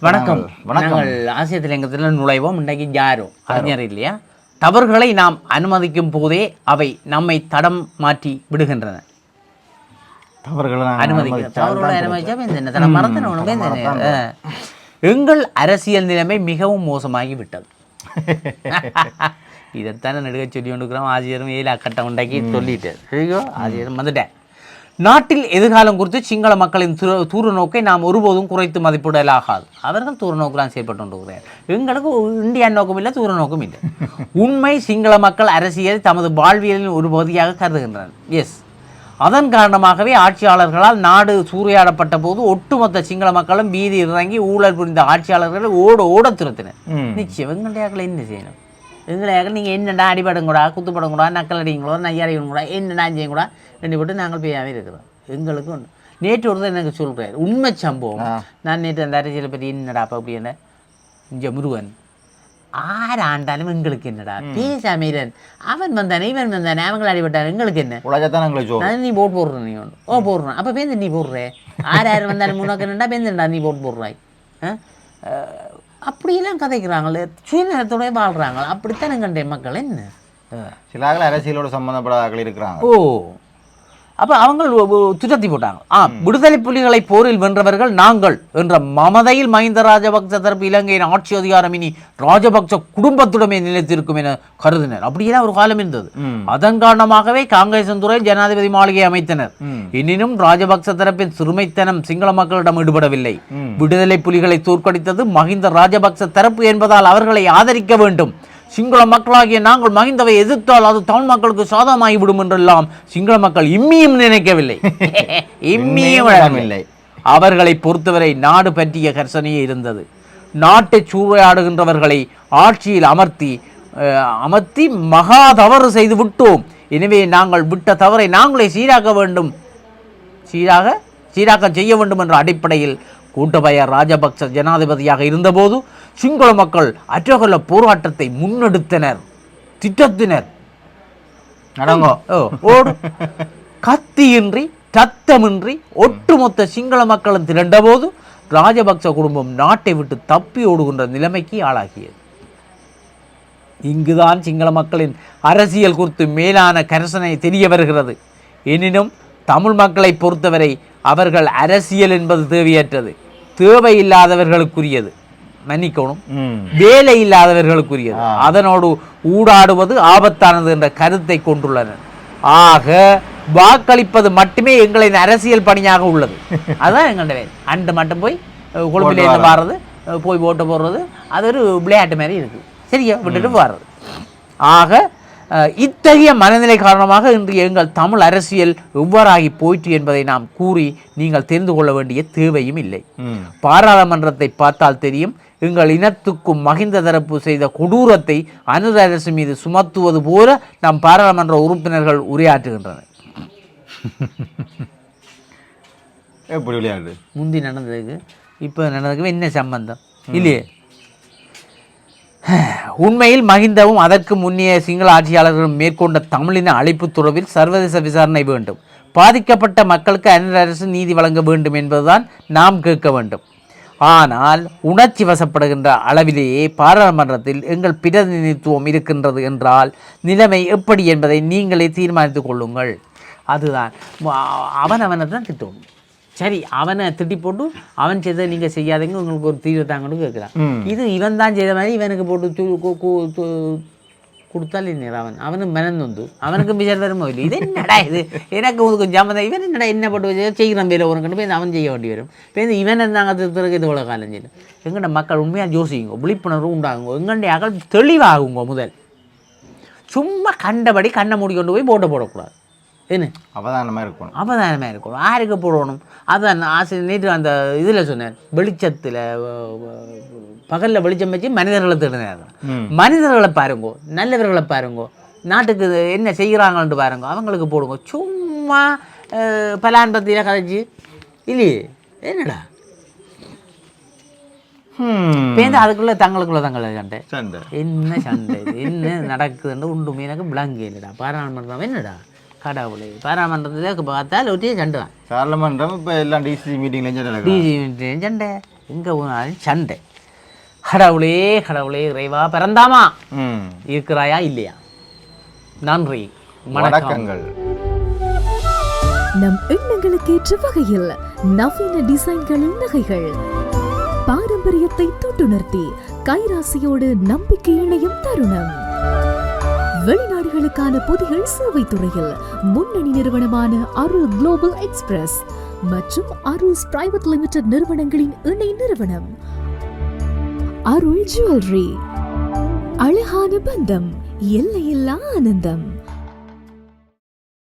வணக்கம். வணக்கம். ஆசிய திலங்கத்தில் நுழைவோம். இன்றைக்கு யாரோ? அறிஞர் இல்லையா? தவறுகளை நாம் அனுமதிக்கும் போதே அவை நம்மை தடம் மாற்றி விடுகின்றன. எங்கள் அரசியல் நிலைமை மிகவும் மோசமாகி விட்டது. இதைத்தானே நடுக சொல்லி கொண்டுக்கிறோம் ஆசிரியரும் ஏழு அக்கட்டம் உண்டாக்கி சொல்லிட்டு ஐயோ ஆசிரியரும் வந்துட்டேன் நாட்டில் எதிர்காலம் குறித்து சிங்கள மக்களின் தூர தூர நோக்கை நாம் ஒருபோதும் குறைத்து மதிப்பிடலாகாது. அவர்கள் தூர நோக்கெல்லாம் செயல்பட்டு எங்களுக்கு இந்தியா நோக்கம் இல்லை தூர நோக்கம் இல்லை. உண்மை சிங்கள மக்கள் அரசியல் தமது வாழ்வியலின் ஒரு பகுதியாக கருதுகின்றனர். எஸ் அதன் காரணமாகவே ஆட்சியாளர்களால் நாடு சூறையாடப்பட்ட போது ஒட்டுமொத்த சிங்கள மக்களும் வீதி இறங்கி ஊழல் புரிந்த ஆட்சியாளர்களை ஓட ஓட துரத்தினர். நிச்சயம் எங்களையாக்கள் என்ன செய்யணும்? எங்களையாக்கள் நீங்கள் என்னடா அடிபடும் கூட குத்துப்படம் கூட நக்கல் அடிங்களோ நையாரியும் கூட என்னடா செய்யும் கூட ரெண்டு போட்டு நாங்கள் பேயாவே இருக்கிறோம். எங்களுக்கு ஒன்று நேற்று ஒருத்தர் எனக்கு சொல்கிறார் உண்மை சம்பவம். நான் நேற்று அந்த அரசியலை பற்றி என்னடா அப்போ அப்படி என்ன? இங்கே முருகன். ஆறு ஆண்டாலும் எங்களுக்கு என்னடா? பேசாமீரன் அவன் வந்தானே இவன் வந்தானே அவங்களை அடிபட்டான் எங்களுக்கு என்ன? உலகத்தான் நீ போட் போடுற நீ ஒன்று ஓ போடுறேன். அப்போ பேருந்து நீ போடுற. ஆறு ஆறு வந்தாலும் முன்னாக்க என்னடா பேருந்துடா நீ போட் போடுறாய். அப்படியெல்லாம் கதைக்கிறாங்களே. சுயநலத்தோட வாழ்கிறாங்களா அப்படித்தானே கண்டேன். மக்கள் என்ன? சில அரசியலோட சம்பந்தப்படாத ஆட்கள் இருக்கிறாங்க. ஓ. அப்போ அவங்க துரத்தி போட்டாங்க. ஆ விடுதலை புலிகளை போரில் வென்றவர்கள் நாங்கள் என்ற மமதையில் மஹிந்த ராஜபக்ச தரப்பு இலங்கையின் ஆட்சி அதிகாரம் இனி ராஜபக்ச குடும்பத்துடமே நிலைத்திருக்கும் என கருதினர். அப்படியெல்லாம் ஒரு காலம் இருந்தது. அதன் காரணமாகவே காங்கிரஸ் துறையில் ஜனாதிபதி மாளிகை அமைத்தனர். எனினும் ராஜபக்ச தரப்பின் சிறுமைத்தனம் சிங்கள மக்களிடம் ஈடுபடவில்லை. விடுதலை புலிகளை தோற்கடித்தது மஹிந்த ராஜபக்ச தரப்பு என்பதால் அவர்களை ஆதரிக்க வேண்டும். சிங்கள மக்களாகிய நாங்கள் மஹிந்தவை எதிர்த்தால் அது தமிழ் மக்களுக்கு சாதகமாகிவிடும் என்றெல்லாம் சிங்கள மக்கள் இம்மியும் நினைக்கவில்லை. இம்மியும். இல்லை அவர்களை பொறுத்தவரை நாடு பற்றிய கர்சனையே இருந்தது. நாட்டை சூறையாடுகின்றவர்களை ஆட்சியில் அமர்த்தி அமர்த்தி மகா தவறு செய்து விட்டோம். எனவே நாங்கள் விட்ட தவறை நாங்களே சீராக்க வேண்டும். சீராக சீராக்க செய்ய வேண்டும் என்ற அடிப்படையில் கூட்டபய ராஜபக்ச ஜனாதிபதியாக இருந்தபோது சிங்கள மக்கள் அற்றகொல போராட்டத்தை முன்னெடுத்தனர் திட்டத்தினர். நடங்கோ. ஓடு. கத்தியின்றி சத்தமின்றி ஒட்டுமொத்த சிங்கள மக்களும் திரண்டபோது ராஜபக்ச குடும்பம் நாட்டை விட்டு தப்பி ஓடுகின்ற நிலைமைக்கு ஆளாகியது. இங்குதான் சிங்கள மக்களின் அரசியல் குறித்து மேலான கரசனை தெரிய வருகிறது. எனினும் தமிழ் மக்களை பொறுத்தவரை அவர்கள் அரசியல் என்பது தேவையற்றது தேவையில்லாதவர்களுக்குரியது. மன்னிக்கணும். வேலை இல்லாதவர்களுக்குரியது. அதனோடு ஊடாடுவது ஆபத்தானது என்ற கருத்தை கொண்டுள்ளனர். ஆக வாக்களிப்பது மட்டுமே எங்களின் அரசியல் பணியாக உள்ளது. அதுதான் எங்கள்ட வேலை. அண்டு மட்டும் போய் கொழும்பில இருந்து வாடுறது போய் ஓட்டு போடுறது அது ஒரு விளையாட்டு மாதிரி இருக்கு சரியா? விட்டுட்டு வாடுறது ஆக இத்தகைய மனநிலை காரணமாக இன்று எங்கள் தமிழ் அரசியல் எவ்வாறாகி போயிற்று என்பதை நாம் கூறி நீங்கள் தெரிந்து கொள்ள வேண்டிய தேவையும் இல்லை. பாராளுமன்றத்தை பார்த்தால் தெரியும் எங்கள் இனத்துக்கும் மகிந்த தரப்பு செய்த கொடூரத்தை அனுர அரசு மீது சுமத்துவது போல நம் பாராளுமன்ற உறுப்பினர்கள் உரையாற்றுகின்றனர். எப்படி விளையாடு முந்தி நடந்ததுக்கு இப்போ நடந்ததுக்கு என்ன சம்பந்தம்? இல்லையே? உண்மையில் மகிந்தவும் அதற்கு முன்னிய சிங்கள ஆட்சியாளர்களும் மேற்கொண்ட தமிழின அழைப்பு தொடர்பில் சர்வதேச விசாரணை வேண்டும். பாதிக்கப்பட்ட மக்களுக்கு அந்நிய அரசு நீதி வழங்க வேண்டும் என்பதுதான் நாம் கேட்க வேண்டும். ஆனால் உணர்ச்சி வசப்படுகின்ற அளவிலேயே பாராளுமன்றத்தில் எங்கள் பிரதிநிதித்துவம் இருக்கின்றது என்றால் நிலைமை எப்படி என்பதை நீங்களே தீர்மானித்துக் கொள்ளுங்கள். அதுதான். அவன் அவனை தான் திட்டணும் சரி அவனை திட்டி போட்டு அவன் செய்ததை நீங்கள் செய்யாதீங்க உங்களுக்கு ஒரு தீர்வு தாங்கன்னு கேட்குறான். இது இவன் தான் செய்த மாதிரி இவனுக்கு போட்டு கொடுத்தால் என்ன? அவன் அவனுக்கு மனநொந்து அவனுக்கு மிச்சர் வருமோ இல்லை இது என்னடா இது? எனக்கு உனக்கு ஜாமதான் இவன் என்னடா என்ன போட்டு செய்கிறான் வேலை உனக்கு போய் அவன் செய்ய வேண்டி வரும். இப்போ இவன் இருந்தாங்க திருத்தருக்கு இது இவ்வளோ காலம் செய்யணும்? எங்கள்ட மக்கள் உண்மையாக யோசிங்க விழிப்புணர்வு உண்டாகுங்க எங்கள்டைய அகல் தெளிவாகுங்க முதல். சும்மா கண்டபடி கண்ணை மூடி கொண்டு போய் போட்டை போடக்கூடாது. என்ன? அவதானமாக இருக்கணும். அவதானமாக இருக்கணும். யாருக்கு போடணும். அதான் ஆசிரியர் நேற்று அந்த இதில் சொன்னேன். வெளிச்சத்தில் பகலில் வெளிச்சம் வச்சு மனிதர்களை தேடினாங்க ம். மனிதர்களை பாருங்கோ நல்லவர்களை பாருங்கோ நாட்டுக்கு என்ன செய்கிறாங்கன்ட்டு பாருங்க அவங்களுக்கு போடுங்க. சும்மா பலான் பத்தியில் கதைச்சு. இல்லையே? என்னடா? பேருந்து அதுக்குள்ளே தங்களுக்குள்ள தங்களை சண்டை. சண்டை. என்ன சண்டை என்ன நடக்குதுன்னு உண்டு எனக்கு விளங்கு இல்லைடா பாராளுமன்றம் என்னடா? கடவுளே. பாராளுமன்றத்தில் பார்த்தால் ஒட்டியே சண்டை தான். பார்லமெண்டம் இப்போ எல்லாம் டிசி மீட்டிங்லேயும் நடக்கும் டிஜி சண்டை எங்கே போனாலும் சண்டை. கடவுளே கடவுளே இறைவா பிறந்தாமா? ம். இருக்கிறாயா இல்லையா? நன்றி. வணக்கங்கள். நம் எண்ணங்களுக்கு ஏற்ற வகையில் நவீன டிசைன்களின் நகைகள். பாரம்பரியத்தை தொட்டுணர்த்தி கைராசியோடு நம்பிக்கை இணையும் தருணம். வெளிநாடுகளுக்கான பொதிகள் சேவை துறையில் முன்னணி நிறுவனமான அருள் குளோபல் எக்ஸ்பிரஸ் மற்றும் அருள்ஸ் பிரைவேட் லிமிடெட் நிறுவனங்களின் இணை நிறுவனம். அருள் ஜுவல்லரி அழகான பந்தம் எல்லையில்லா ஆனந்தம்.